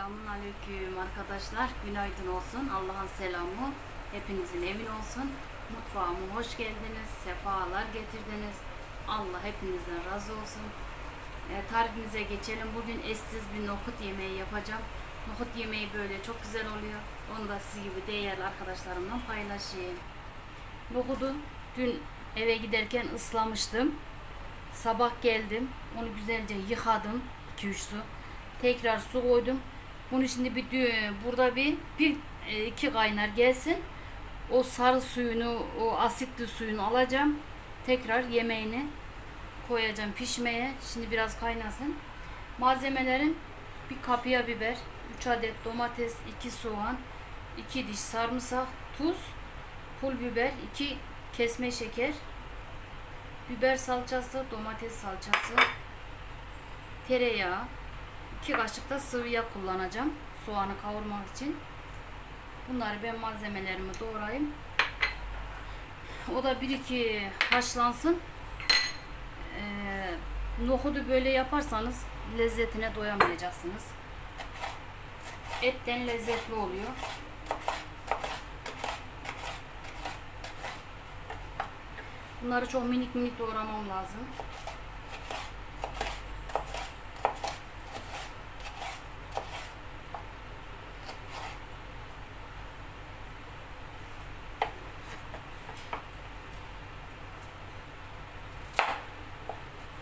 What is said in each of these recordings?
Selamun aleyküm arkadaşlar. Günaydın olsun. Allah'ın selamı hepinizin evin olsun. Mutfağıma hoş geldiniz. Sefalar getirdiniz. Allah hepinizden razı olsun. E, tarifimize geçelim. Bugün eşsiz bir nohut yemeği yapacağım. Nohut yemeği böyle çok güzel oluyor. Onu da siz gibi değerli arkadaşlarımla paylaşayım. Nohudu dün eve giderken ıslamıştım. Sabah geldim. Onu güzelce yıkadım. 2-3 su. Tekrar su koydum. Bunu şimdi bir burada bir bir e, iki kaynar gelsin. O sarı suyunu, o asitli suyunu alacağım. Tekrar yemeğini koyacağım pişmeye. Şimdi biraz kaynasın. Malzemelerin bir kapya biber, 3 adet domates, 2 soğan, 2 diş sarımsak, tuz, pul biber, 2 kesme şeker, biber salçası, domates salçası, tereyağı, 2 kaşık da sıvı yağ kullanacağım soğanı kavurmak için. Bunları ben malzemelerimi doğrayayım. O da bir iki haşlansın. Ee, nohudu böyle yaparsanız lezzetine doyamayacaksınız. Etten lezzetli oluyor. Bunları çok minik minik doğramam lazım.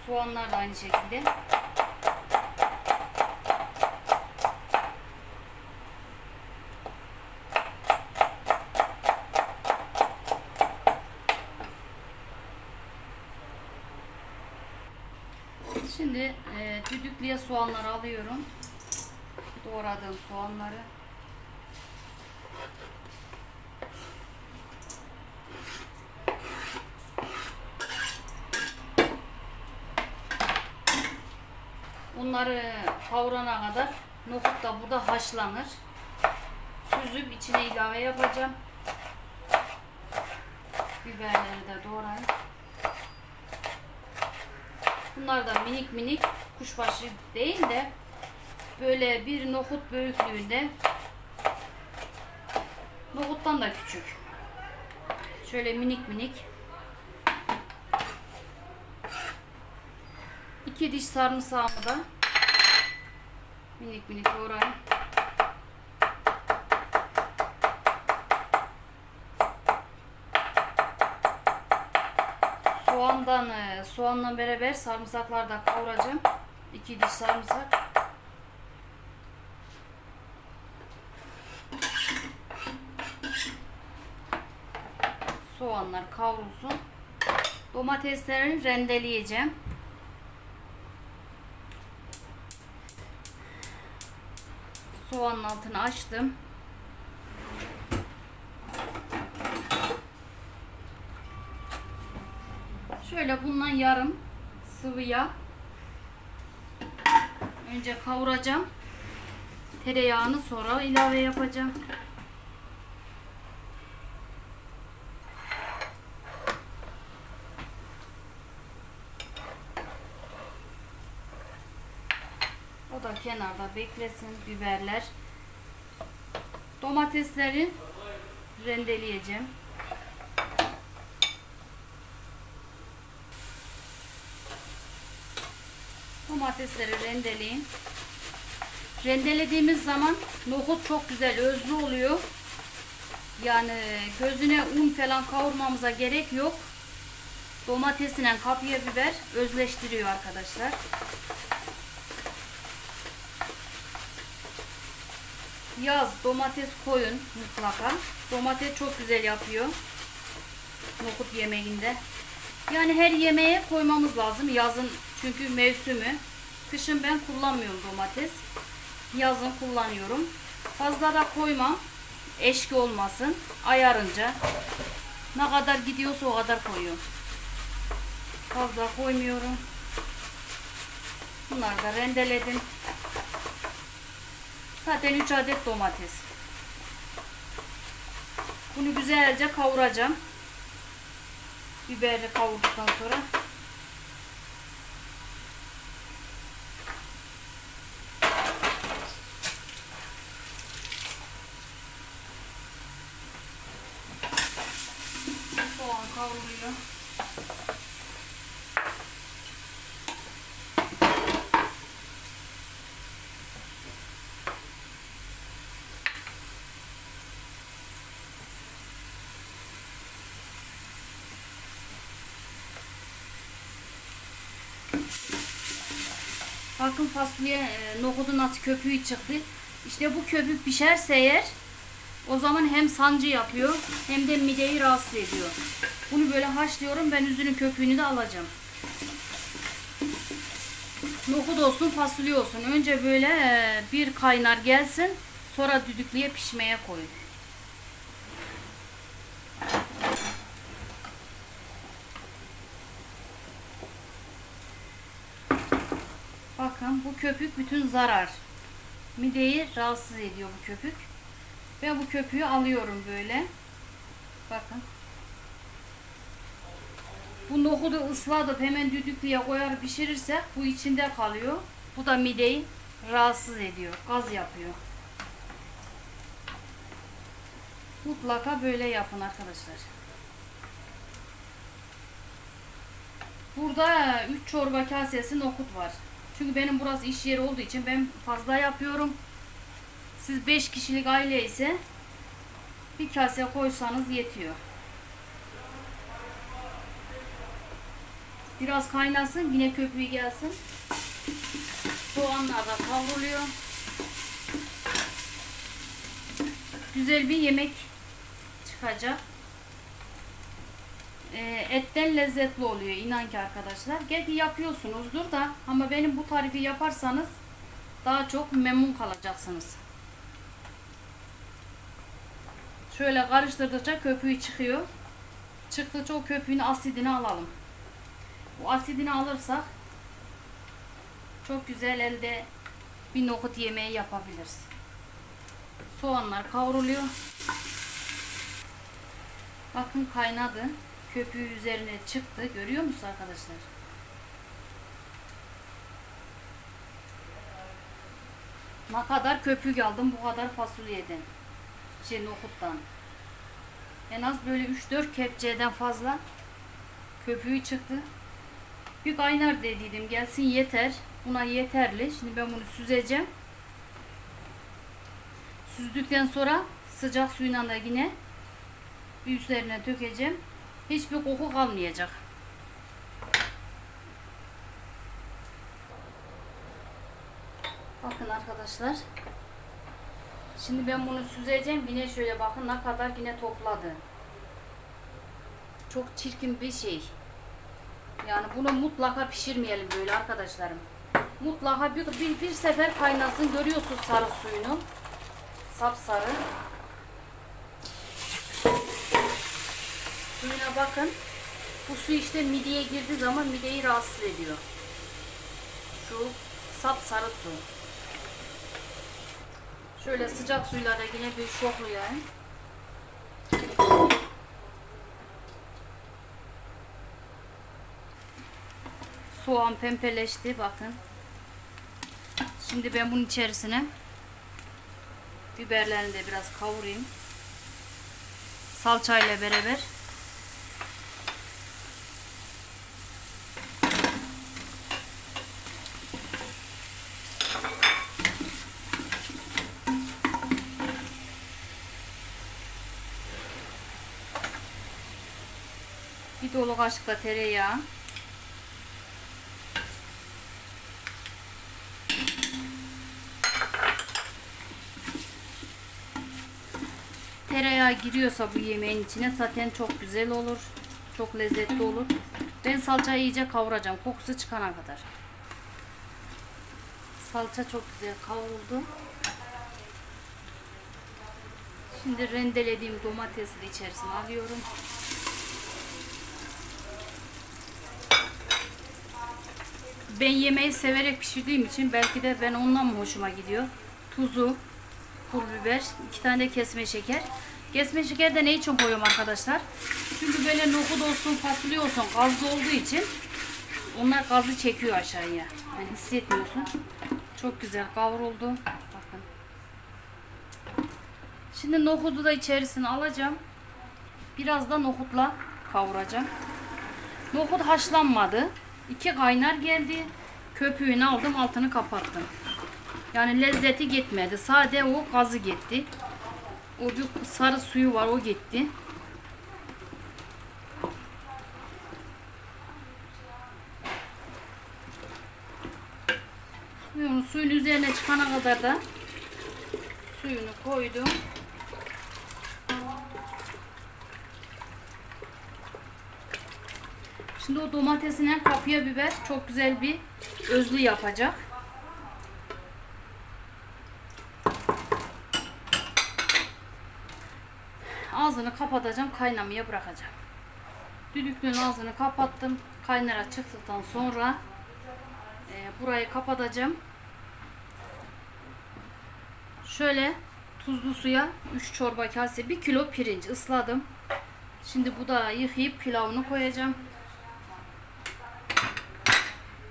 Soğanlar da aynı şekilde. Şimdi e, düdüklüye soğanları alıyorum. Doğradığım soğanları. Bunları kavurana kadar nohut da burada haşlanır. Süzüp içine ilave yapacağım. Biberleri de doğrayayım. Bunlar da minik minik kuşbaşı değil de böyle bir nohut büyüklüğünde nohuttan da küçük. Şöyle minik minik. İki diş sarımsağımı da minik minik doğrayayım. Soğandan, soğanla beraber sarımsaklar da kavuracağım. İki diş sarımsak. Soğanlar kavrulsun. Domatesleri rendeleyeceğim. Soğanın altını açtım. Şöyle bundan yarım sıvı yağ. Önce kavuracağım. Tereyağını sonra ilave yapacağım. Kenarda beklesin biberler. Domatesleri rendeleyeceğim. Domatesleri rendeleyin. Rendelediğimiz zaman nohut çok güzel özlü oluyor. Yani gözüne un falan kavurmamıza gerek yok. Domatesine kapya biber özleştiriyor arkadaşlar. Yaz domates koyun mutlaka. Domates çok güzel yapıyor. Nohut yemeğinde. Yani her yemeğe koymamız lazım. Yazın çünkü mevsimi. Kışın ben kullanmıyorum domates. Yazın kullanıyorum. Fazla da koymam. Eşki olmasın. Ayarınca. Ne kadar gidiyorsa o kadar koyuyorum. Fazla koymuyorum. Bunları da rendeledim. Zaten 3 adet domates. Bunu güzelce kavuracağım. Biberi kavurduktan sonra bakın fasulye e, nohudu nasıl köpüğü çıktı. İşte bu köpük pişerse eğer o zaman hem sancı yapıyor hem de mideyi rahatsız ediyor. Bunu böyle haşlıyorum. Ben üzünün köpüğünü de alacağım. Nohut olsun, fasulye olsun. Önce böyle e, bir kaynar gelsin. Sonra düdüklüye pişmeye koyun. Bakın bu köpük bütün zarar. Mideyi rahatsız ediyor bu köpük. Ben bu köpüğü alıyorum böyle. Bakın. Bu nohudu ıslatıp hemen düdüklüye koyar pişirirsek bu içinde kalıyor. Bu da mideyi rahatsız ediyor. Gaz yapıyor. Mutlaka böyle yapın arkadaşlar. Burada 3 çorba kasesi nohut var. Çünkü benim burası iş yeri olduğu için ben fazla yapıyorum. Siz 5 kişilik aile ise bir kase koysanız yetiyor. Biraz kaynasın yine köpüğü gelsin. Soğanlar da kavruluyor. Güzel bir yemek çıkacak. Ee, etten lezzetli oluyor inan ki arkadaşlar. Gerçi yapıyorsunuzdur da ama benim bu tarifi yaparsanız daha çok memnun kalacaksınız. Şöyle karıştırdıkça köpüğü çıkıyor. Çıktıkça o köpüğün asidini alalım. Bu asidini alırsak çok güzel elde bir nohut yemeği yapabiliriz. Soğanlar kavruluyor. Bakın kaynadı. Köpüğü üzerine çıktı. Görüyor musunuz arkadaşlar? Ne kadar köpük aldım bu kadar fasulyeden. Şey nohuttan. En az böyle 3-4 kepçeden fazla köpüğü çıktı. Bir kaynar dediydim gelsin yeter. Buna yeterli. Şimdi ben bunu süzeceğim. Süzdükten sonra sıcak suyla da yine bir üzerine dökeceğim. Hiçbir koku kalmayacak. Bakın arkadaşlar. Şimdi ben bunu süzeceğim. Yine şöyle bakın ne kadar yine topladı. Çok çirkin bir şey. Yani bunu mutlaka pişirmeyelim böyle arkadaşlarım. Mutlaka bir, bir, bir sefer kaynasın. Görüyorsunuz sarı suyunu. Sapsarı. Suyuna bakın. Bu su işte mideye girdiği zaman mideyi rahatsız ediyor. Şu sapsarı su. Şöyle sıcak suyla da yine bir şoklayayım. Soğan pembeleşti bakın. Şimdi ben bunun içerisine biberlerini de biraz kavurayım. Salçayla beraber. Bir dolu kaşık da tereyağı. Tereyağı giriyorsa bu yemeğin içine zaten çok güzel olur. Çok lezzetli olur. Ben salçayı iyice kavuracağım. Kokusu çıkana kadar. Salça çok güzel kavruldu. Şimdi rendelediğim domatesi de içerisine alıyorum. Ben yemeği severek pişirdiğim için belki de ben ondan mı hoşuma gidiyor. Tuzu, pul biber, iki tane de kesme şeker. Kesme şeker de ne için koyuyorum arkadaşlar? Çünkü böyle nohut olsun, fasulye olsun gazlı olduğu için onlar gazı çekiyor aşağıya. Yani hissetmiyorsun. Çok güzel kavruldu. Bakın. Şimdi nohudu da içerisine alacağım. Biraz da nohutla kavuracağım. Nohut haşlanmadı. İki kaynar geldi. Köpüğünü aldım altını kapattım. Yani lezzeti gitmedi. Sade o gazı gitti. O bir sarı suyu var o gitti. çıkana kadar da suyunu koydum. Şimdi o domatesine kapya biber çok güzel bir özlü yapacak. Ağzını kapatacağım, kaynamaya bırakacağım. Düdüklüğün ağzını kapattım. Kaynara çıktıktan sonra e, burayı kapatacağım. Şöyle tuzlu suya 3 çorba kase 1 kilo pirinç ısladım. Şimdi bu da yıkayıp pilavını koyacağım.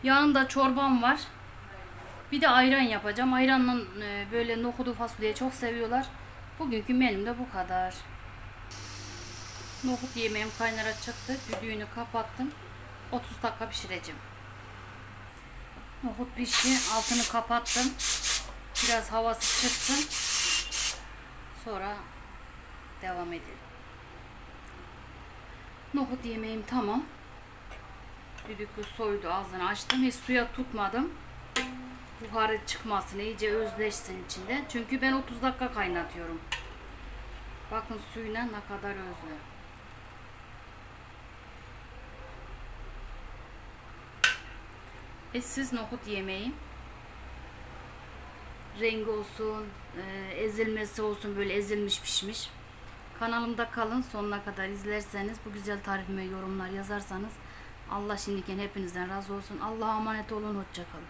Yanında çorbam var. Bir de ayran yapacağım. Ayranla e, böyle nohudu fasulyeyi çok seviyorlar. Bugünkü menüm de bu kadar. Nohut yemeğim kaynara çıktı. Düdüğünü kapattım. 30 dakika pişireceğim. Nohut pişti. Altını kapattım. Biraz havası çıksın. Sonra devam edelim. Nohut yemeğim tamam. Düdüklü soydu ağzını açtım. Hiç suya tutmadım. Buharı çıkmasın, iyice özleşsin içinde. Çünkü ben 30 dakika kaynatıyorum. Bakın suyuna ne kadar özlü. Etsiz nohut yemeği. Rengi olsun, e, ezilmesi olsun böyle ezilmiş pişmiş. Kanalımda kalın sonuna kadar izlerseniz bu güzel tarifime yorumlar yazarsanız Allah şimdiken hepinizden razı olsun. Allah'a emanet olun. Hoşçakalın.